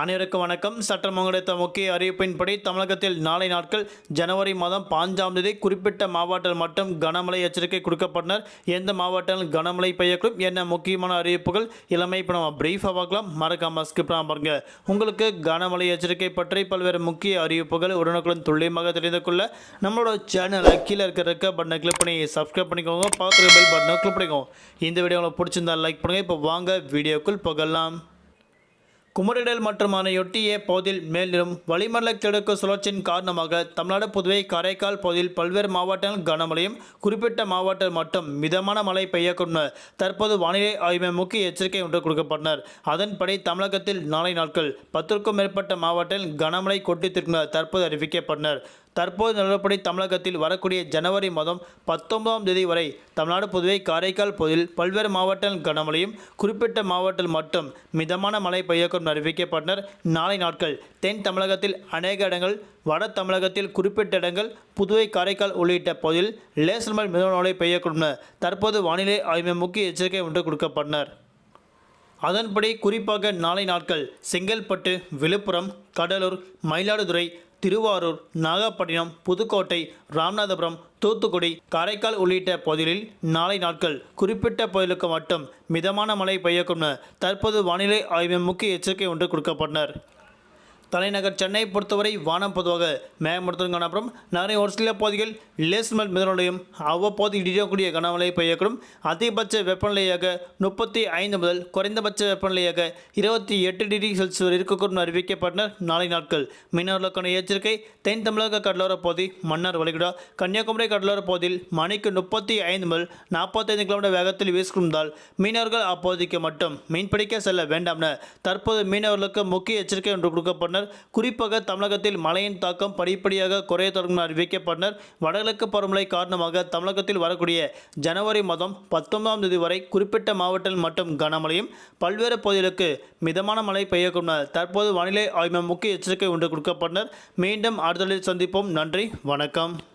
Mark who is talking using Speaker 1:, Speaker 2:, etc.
Speaker 1: அனைவருக்கும் வணக்கம். சட்டம் கிடைத்த முக்கிய அறிவிப்பின்படி தமிழகத்தில் நாளை நாட்கள் ஜனவரி மாதம் பாஞ்சாம் தேதி குறிப்பிட்ட மாவட்டத்தில் மட்டும் கனமழை எச்சரிக்கை கொடுக்கப்பட்டனர். எந்த மாவட்டங்கள் கனமழை பெய்யக்கூடும் என்ன முக்கியமான அறிவிப்புகள் இளமை இப்போ நம்ம பிரீஃபாக பார்க்கலாம். மறக்காம ஸ்கிப் பாருங்க. உங்களுக்கு கனமழை எச்சரிக்கை பற்றி பல்வேறு முக்கிய அறிவிப்புகள் உடனுக்குடன் துல்லியமாக தெரிந்து கொள்ள நம்மளோட சேனலை கீழே இருக்கிற ரெக்க பட்டனை கிளிக் பண்ணி சப்ஸ்கிரைப் பண்ணிக்கோங்க. பார்க்குற பெல் பட்டனை கிளிக் பண்ணிக்கோங்க. இந்த வீடியோ உங்களுக்கு பிடிச்சிருந்தா லைக் பண்ணுங்கள் இப்போ வாங்க வீடியோக்குள் போகலாம். குமரிடல் மற்றும் அதனையொட்டிய பகுதியில் மேலும் வளிமண்டல கிழக்கு சுழற்சியின் காரணமாக தமிழ்நாடு புதுவை காரைக்கால் பகுதியில் பல்வேறு மாவட்டங்கள் கனமழையும் குறிப்பிட்ட மாவட்டம் மட்டும் மிதமான மழை பெய்யக்கூடும். தற்போது வானிலை ஆய்வு முக்கிய எச்சரிக்கை ஒன்று கொடுக்கப்பட்டனர். அதன்படி தமிழகத்தில் நாளை நாட்கள் பத்திற்கும் மேற்பட்ட மாவட்டத்தில் கனமழை கொட்டித்திருக்கும் தற்போது அறிவிக்கப்பட்டனர். தற்போது நிலவரப்படி தமிழகத்தில் வரக்கூடிய ஜனவரி மாதம் பத்தொன்பதாம் தேதி வரை தமிழ்நாடு புதுவை காரைக்கால் பகுதியில் பல்வேறு மாவட்டங்கள் கனமழையும் குறிப்பிட்ட மாவட்டத்தில் மட்டும் மிதமான மழை பெய்யக்கூடும் அறிவிக்கப்பட்டனர். நாளை நாட்கள் தென் தமிழகத்தில் அநேக இடங்கள் வட தமிழகத்தில் குறிப்பிட்ட இடங்கள் புதுவை காரைக்கால் உள்ளிட்ட பகுதியில் லேசர் மழை மிதமான மழை பெய்யக்கூடும் தற்போது வானிலை ஆய்வு முக்கிய எச்சரிக்கை ஒன்று கொடுக்கப்பட்டனர். அதன்படி குறிப்பாக நாளை நாட்கள் செங்கல்பட்டு விழுப்புரம் கடலூர் மயிலாடுதுறை திருவாரூர் நாகப்பட்டினம் புதுக்கோட்டை ராமநாதபுரம் தூத்துக்குடி காரைக்கால் உள்ளிட்ட பகுதிகளில் நாளை நாட்கள் குறிப்பிட்ட பகுதிகளுக்கு மட்டும் மிதமான மழை பெய்யக்கும் தற்போது வானிலை ஆய்வின் முக்கிய எச்சரிக்கை ஒன்று கொடுக்கப்பட்டனர். தலைநகர் சென்னை பொறுத்தவரை வானம் பொதுவாக மேகமூட்டத்துடன் காணப்படும். நகரின் ஒரு சில பகுதிகள் லேஸ்மல் மிதனுடையும். அவ்வப்போது இடியக்கூடிய கனமழை பெய்யக்கூடும். அதிகபட்ச வெப்பநிலையாக முப்பத்தி ஐந்து முதல் குறைந்தபட்ச வெப்பநிலையாக இருபத்தி எட்டு டிகிரி செல்சியஸ் வரை இருக்கக்கூடும் அறிவிக்கப்பட்டனர் நாளை நாட்கள். மீனவர்களுக்கான எச்சரிக்கை தென் தமிழக கடலோர பகுதி மன்னார் வளைகுடா கன்னியாகுமரி கடலோர பகுதியில் மணிக்கு முப்பத்தி ஐந்து முதல் நாற்பத்தைந்து கிலோமீட்டர் வேகத்தில் வீசுகின்றால் மீனவர்கள் அப்பகுதிக்கு மட்டும் மீன்பிடிக்க செல்ல வேண்டாம் என தற்போது மீனவர்களுக்கு முக்கிய எச்சரிக்கை ஒன்று கொடுக்கப்பட்டனர். குறிப்பாக தமிழகத்தில் மழையின் தாக்கம் படிப்படியாக குறைய தொடங்கும் என அறிவிக்கப்பட்டனர். வடகிழக்கு பருவமழை காரணமாக தமிழகத்தில் வரக்கூடிய ஜனவரி மாதம் பத்தொன்பதாம் தேதி வரை குறிப்பிட்ட மாவட்டத்தில் மட்டும் கனமழையும் பல்வேறு பகுதிகளுக்கு மிதமான மழை பெய்யக்கூடும் தற்போது வானிலை ஆய்வு முக்கிய எச்சரிக்கை ஒன்று கொடுக்கப்பட்டனர். மீண்டும் அடுத்த சந்திப்போம். நன்றி வணக்கம்.